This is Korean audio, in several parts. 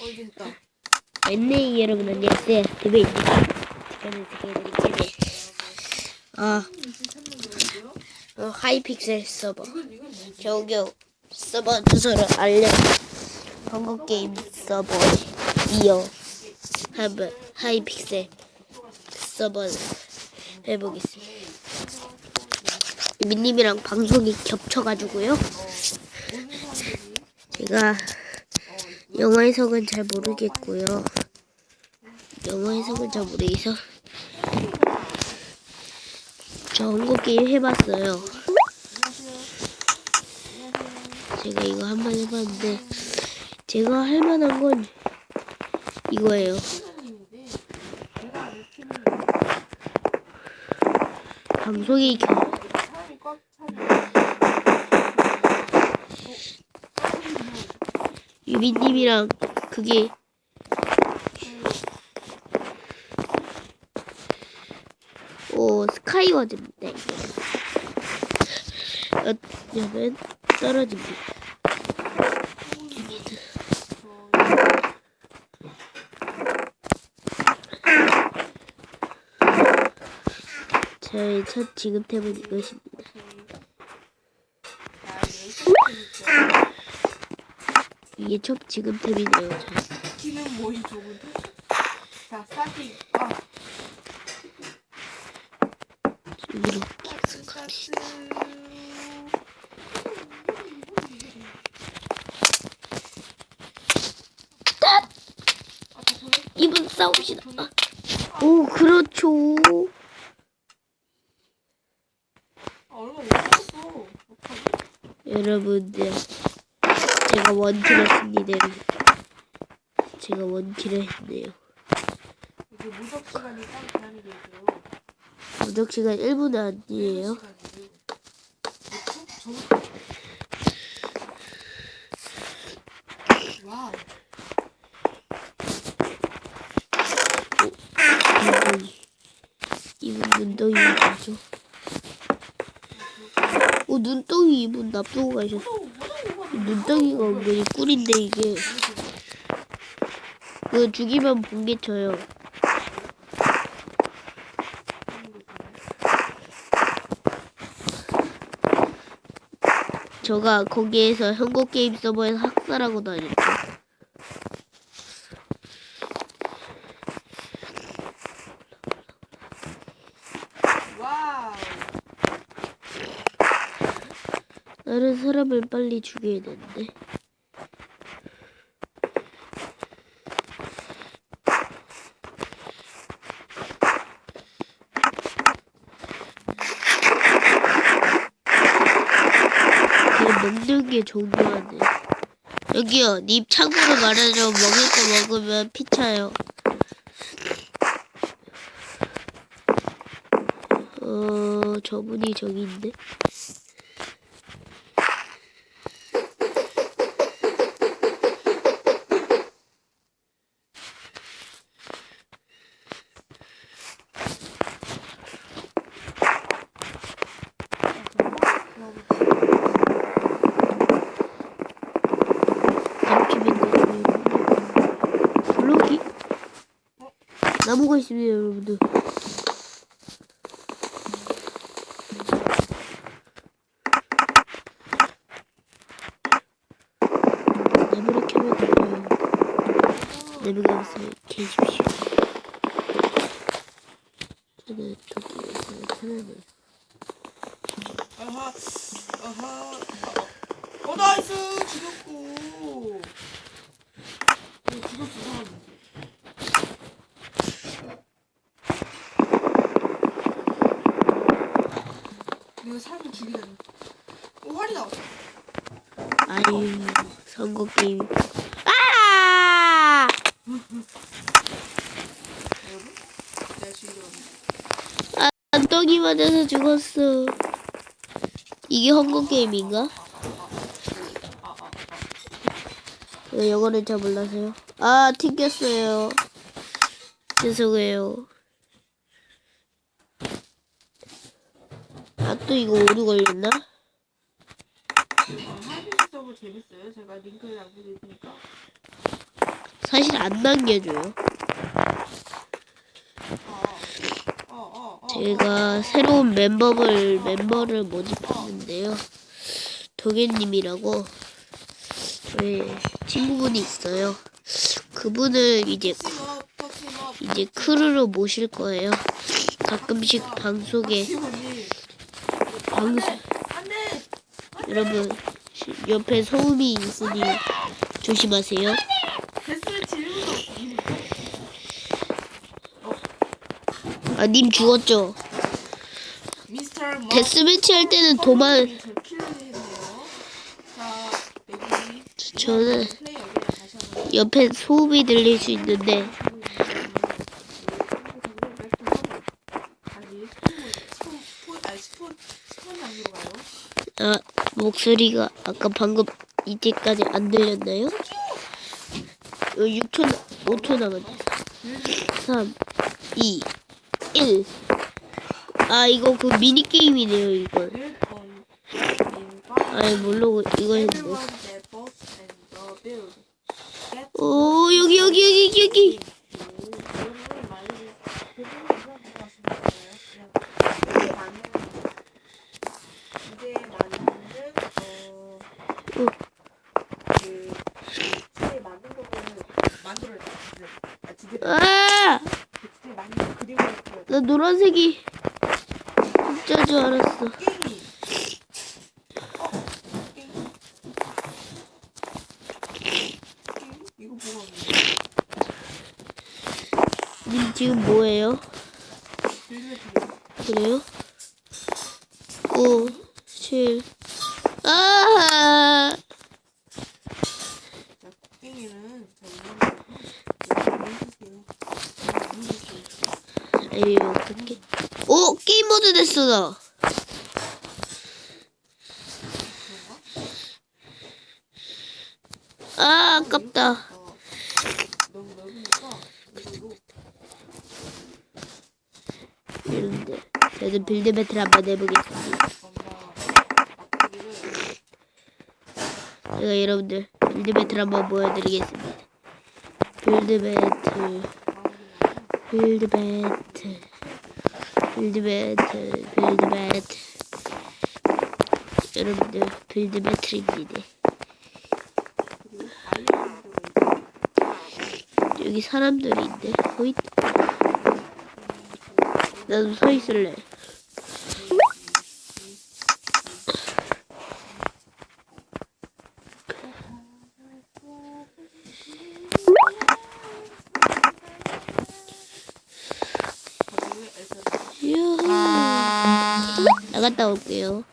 어 이제 됐다. 웬네 여러분 안녕하세요. 드베입니다 저는 드베이드리치네 아. 어, 하이픽셀 서버. 겨우겨우 서버 주소를 알려. 한국 게임 서버 이어 한번 하이픽셀 서버를 해보겠습니다. 민님이랑 방송이 겹쳐가지고요. 제가 영어 해석은 잘 모르겠고요. 영어 해석은 잘 모르겠어. 저 한국 게임 해봤어요. 제가 이거 한 번 해봤는데 제가 할 만한 건 이거예요. 방송이 겨. 유빈님이랑 그게 오 스카이워즈입니다 이거 어쩌면 떨어집니다. 저의 첫 지급템은 이것입니다 이게 첫 지급템이네요 저. 키는 뭐이 좋은데? 자 스타팅. 아 이렇게 스타트 스타트. 아, 다 보내? 이분 싸웁시다 아. 오 그렇죠 아? 여러분들 원킬을 했습니다 제가 원킬을 했네요 이게 무적 시간이 딱 제한이 돼 있어요. 무적 시간 1분 아니에요 와우. 이분 이분 눈덩이 뭐죠? 오 눈덩이 이분 납두고 가셨어 눈덩이가 뭐지 꿀인데 이게 그거 죽이면 번개 쳐요 저가 거기에서 한국 게임 서버에서 학살하고 다녔죠. 와우. 다른 사람을 빨리 죽여야 되는데. 먹는 게 중요하네. 여기요, 님 참고로 말하자면 먹을 거 먹으면 피차요. 어, 저분이 저기 있네. 잠시만요. 블록이 나무가 있습니다, 여러분들. 나무를 캐면 돼요. 나무가 없으면 캐십시오. 저는 도끼에서 편안해요. 아하. 아하. 어 나이스 죽였고. 이거 죽였어 사람. 내가 사람을 죽이다니. 어 활이 나왔어. 아유, 선거 게임. 아! 여러분, 내가 죽이더라고. 안떡이 맞아서 죽었어. 이게 헝거 게임인가? 왜 영어를 잘 몰라서요? 아, 튕겼어요. 죄송해요. 아, 또 이거 오류 걸렸나? 재밌어요. 제가 링크를 테니까. 사실 안 남겨줘요. 제가 새로운 멤버를 멤버를 모집했는데요. 도개님이라고 저희 친구분이 있어요. 그분을 이제. 이제 크루로 모실 거예요. 가끔씩 방송에. 방송! 여러분 시- 옆에 소음이 있으니 조심하세요. 데스를 질문도 아 님 죽었죠? 데스매치 할 때는 도만 저. 자, 여기 저는 옆에 소음이 들릴 수 있는데 가요. 아 목소리가 아까 방금 이때까지 안 들렸나요? 어, 6초 5초 남았네 3 2 1 아 이거 그 미니 게임이네요 이건 일 번, 일번, 아니 모르고 이거. Get 오 여기 여기 여기 여기 여러분이 많이 대부분 괜찮을 것 같습니다. 그냥 이게 맞는 이게 맞는 어. 어. 그 제일 맞는 거를 만들어야 돼. 아, 지금 아! 제일 맞는 거 그림을 그려야 돼. 나 노란색이 진짜 줄 알았어. 님 지금 뭐예요? 그래요? 5 7 아! 자, 게임은 자 이거는 해주세요. 에이 어떻게? 오 게임 모드 됐어 나. 아 아깝다. 이런데 저는 빌드 배틀 한번 해보겠습니다. 제가 여러분들 빌드 배틀 한번 보여드리겠습니다. 빌드 배틀, 빌드 배틀, 빌드 배틀, 빌드 배틀. 여러분들 빌드 배틀입니다. 그리고 아이언도 여기 사람들이 있네. 호잇. 나도 서 있을래. 거기에 에서 유후. 올게요.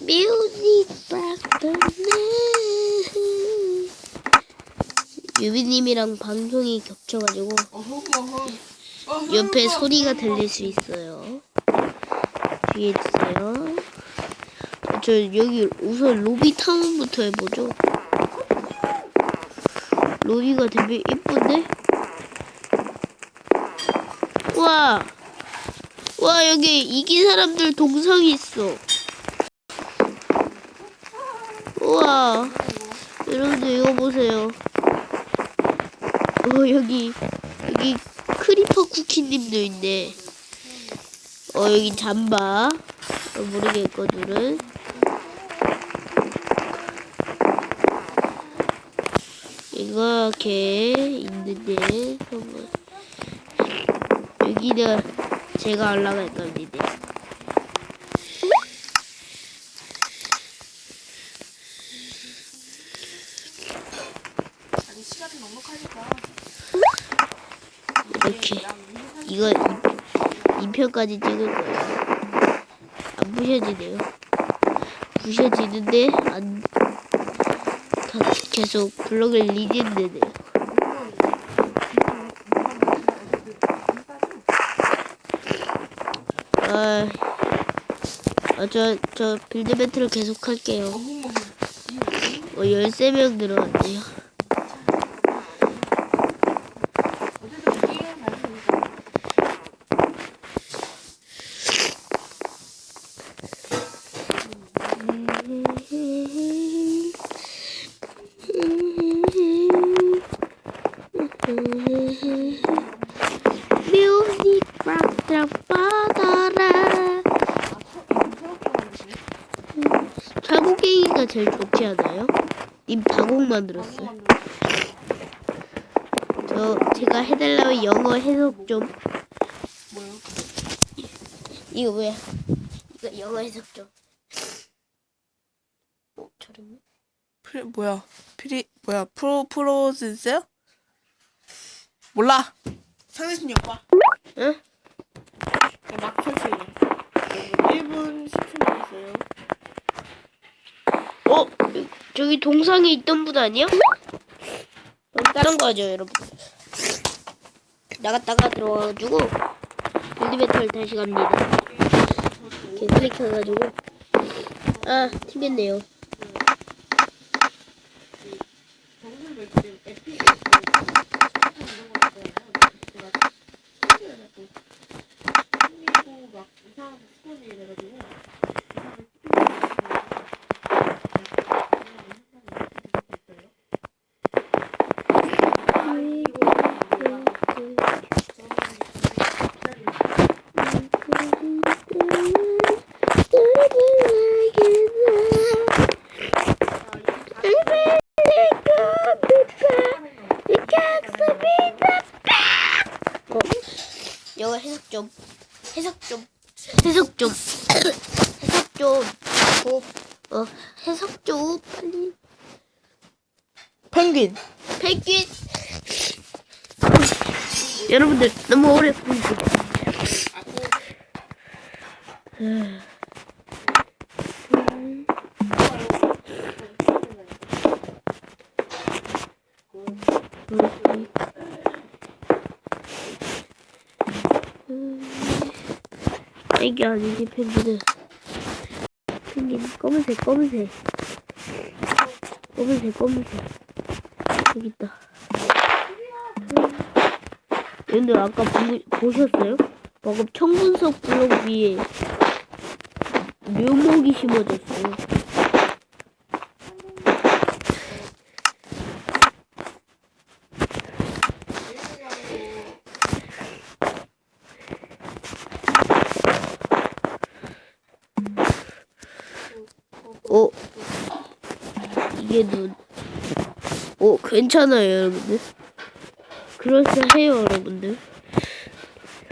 뮤직 브라더네. 유비님이랑 방송이 겹쳐가지고 옆에 소리가 들릴 수 있어요. 주의해 주세요. 저 여기 우선 로비 타운부터 해보죠. 로비가 되게 이쁜데? 와, 와 여기 이긴 사람들 동상이 있어. 우와, 여러분들 이거 보세요. 어 여기 여기 크리퍼 쿠키님도 있네. 어 여기 잠바. 어, 모르겠고 둘은. 이렇게 있는데 여기는 제가 올라갈 겁니다. 아니 시간이 넉넉하니까 이렇게 이거 2편까지 찍을 거예요. 안 부셔지네요. 부셔지는데 안 다- 계속 블럭을 리딩되네요. 아, 아, 저, 저 빌드 배틀을 계속 할게요. 어, 13명 늘어났네요. 어쨌든 게임 말씀이니까 만들었나요? 님 다곡 방금 만들었어요. 만들었어. 저 제가 해달라면 해석 좀. 뭐요? 이거 뭐야? 이거 영어 해석 좀. 어, 저렴해? 프리 뭐야? 프리 뭐야? 프로 프로즈세요? 몰라. 상대순이 오빠. 응? 네, 막 설치해. 1분 10초 남았어요. 어? 저기 동상에 있던 분 아니야? 그럼 다른 거 하죠, 여러분. 나갔다가 들어와가지고 빌드배틀 다시 갑니다. 이렇게 클릭해가지고 아 튕겼네요. 정글도 있고 에픽 있고 이런 거 있잖아요. 제가 신기해갖고 신기고 막 이상한 스폰이 이래가지고 이상한 어, 영어 해석 좀 해석 좀. 해석 좀. 해석 좀. 어, 어 해석 좀. 빨리. 펭귄. 펭귄. 여러분들 너무 오래 보이죠 이게 아니지 펭귄은 펭귄 검은색 검은색. 검은색 검은색. 여기 있다. 근데 아까 보, 보셨어요? 방금 청분석 블록 위에 묘목이 심어졌어요 어 이게 눈 어, 괜찮아요, 여러분들. 그럴싸해요, 여러분들.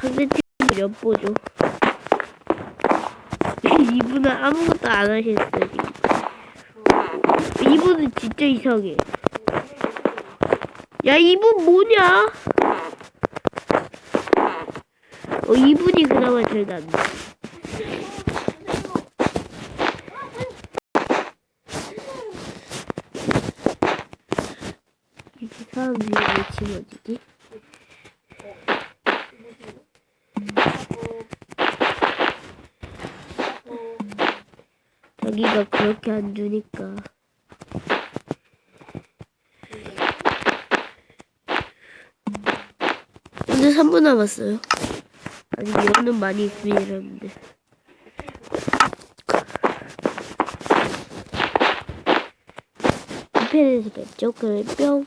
상대팀 몇 보죠? 이분은 아무것도 안 하셨어요. 이분은 진짜 이상해. 야, 이분 뭐냐? 어, 이분이 그나마 제일 낫네. 이렇게 사람 위에 왜 집어지지? 자기가 그렇게 안 주니까. 오늘 3분 남았어요. 아직 연은 많이 있습니다, 여러분들. 이 편에서 뵙죠. 그럼 뿅.